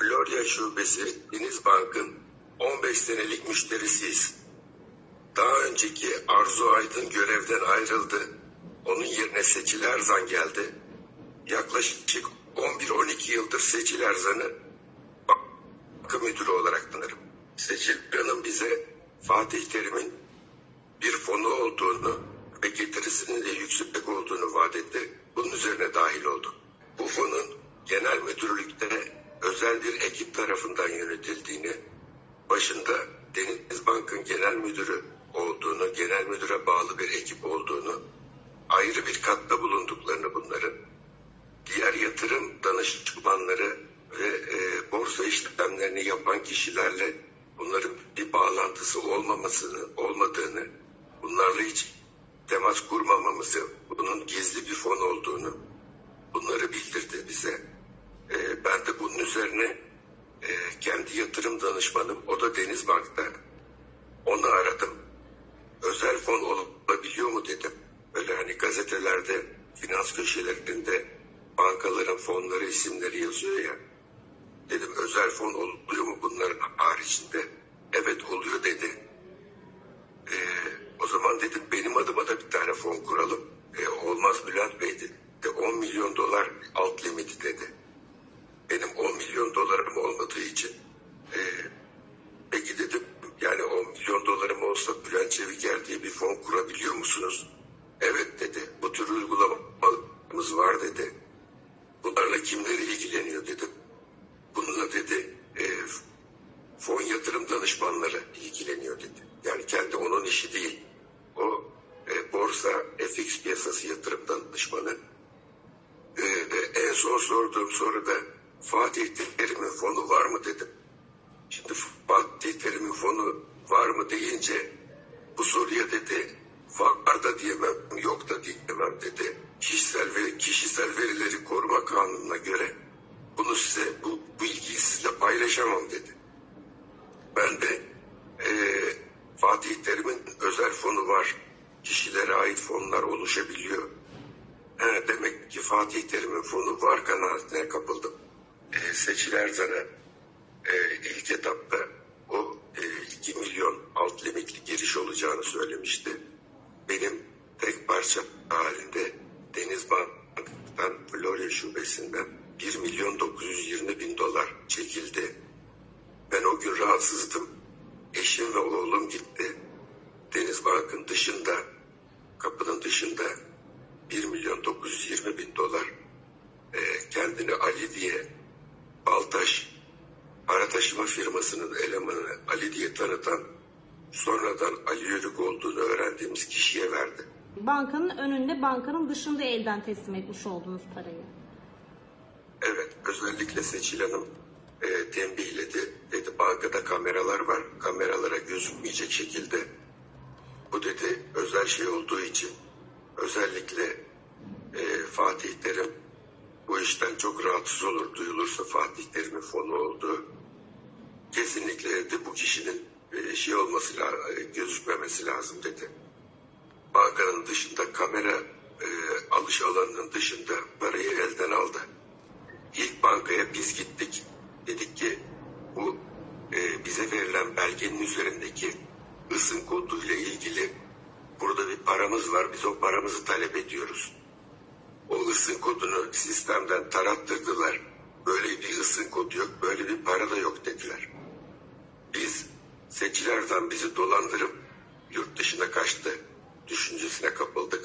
Florya Şubesi Denizbank'ın 15 senelik müşterisiyiz. Daha önceki Arzu Aydın görevden ayrıldı. Onun yerine Seçil Erzan geldi. Yaklaşık 11-12 yıldır Seçil Erzan'ı banka müdürü olarak tanırım. Seçil Hanım bize Fatih Terim'in bir fonu olduğunu ve getirisinin de yüksek olduğunu vaat etti. Bunun üzerine dahil olduk. Bu fonun genel müdürlükte özel bir ekip tarafından yönetildiğini, başında Denizbank'ın genel müdürü olduğunu, genel müdüre bağlı bir ekip olduğunu, ayrı bir katta bulunduklarını bunların, diğer yatırım danışmanları ve e, borsa işlemlerini yapan kişilerle bunların bir bağlantısı olmamasını, olmadığını, bunlarla hiç temas kurmamamızı, bunun gizli bir fon olduğunu, bunları bildirdi bize. E, ben de bunun üzerine e, kendi yatırım danışmanım, o da Denizbank'ta. Onu aradım. Özel fon olabiliyor mu dedim. Böyle hani gazetelerde, finans köşelerinde bankaların fonları isimleri yazıyor ya. Dedim özel fon oluyor mu bunların haricinde? Evet oluyor dedi. Ee, o zaman dedim benim adıma da bir tane fon kuralım. Ee, olmaz Bülent Bey dedi. De 10 milyon dolar alt limiti dedi. Benim 10 milyon dolarım olmadığı için ee, peki dedim yani 10 milyon dolarım olsa Bülent Çeviker diye bir fon kurabiliyor musunuz? Evet dedi. Bu tür uygulamamız var dedi. Bunlarla kimleri ilgileniyor dedim. Bununla dedi e, fon yatırım danışmanları ilgileniyor dedi. Yani kendi onun işi değil. O e, borsa FX piyasası yatırım danışmanı. E, e, en son sorduğum soruda Fatih Terim'in fonu var mı dedim. Şimdi Fatih Terim'in fonu var mı deyince bu soruya dedi var da diyemem yok da diyemem dedi. Kişisel ve kişisel verileri koruma kanununa göre bunu size bu bilgiyi sizle paylaşamam dedi. Ben de eee, Fatih Terim'in özel fonu var. Kişilere ait fonlar oluşabiliyor. He, demek ki Fatih Terim'in fonu var kanaatine kapıldım. Eee Seçil Erzan'a e, ilk etapta o e, 2 milyon alt limitli giriş olacağını söylemişti. Benim tek parça halinde Denizbank'tan Florya şubesinden 1 milyon 920 bin dolar çekildi. Ben o gün rahatsızdım. Eşim ve oğlum gitti. Denizbank'ın dışında, kapının dışında 1 milyon 920 bin dolar e, kendini Ali diye Baltaş para taşıma firmasının elemanı Ali diye tanıtan sonradan Ali Yörük olduğunu öğrendiğimiz kişiye verdi. Bankanın önünde, bankanın dışında elden teslim etmiş olduğunuz parayı. Evet özellikle Seçil Hanım e, tembihledi. Dedi bankada kameralar var. Kameralara gözükmeyecek şekilde. Bu dedi özel şey olduğu için özellikle e, Fatih Terim bu işten çok rahatsız olur duyulursa Fatih Terim'in fonu olduğu kesinlikle dedi bu kişinin e, şey olması e, gözükmemesi lazım dedi. Bankanın dışında kamera e, alış alanının dışında parayı elden aldı. İlk bankaya biz gittik. Dedik ki bu e, bize verilen belgenin üzerindeki ısın koduyla ilgili burada bir paramız var. Biz o paramızı talep ediyoruz. O ısın kodunu sistemden tarattırdılar. Böyle bir ısın kodu yok, böyle bir para da yok dediler. Biz seçilerden bizi dolandırıp yurt dışına kaçtı düşüncesine kapıldık.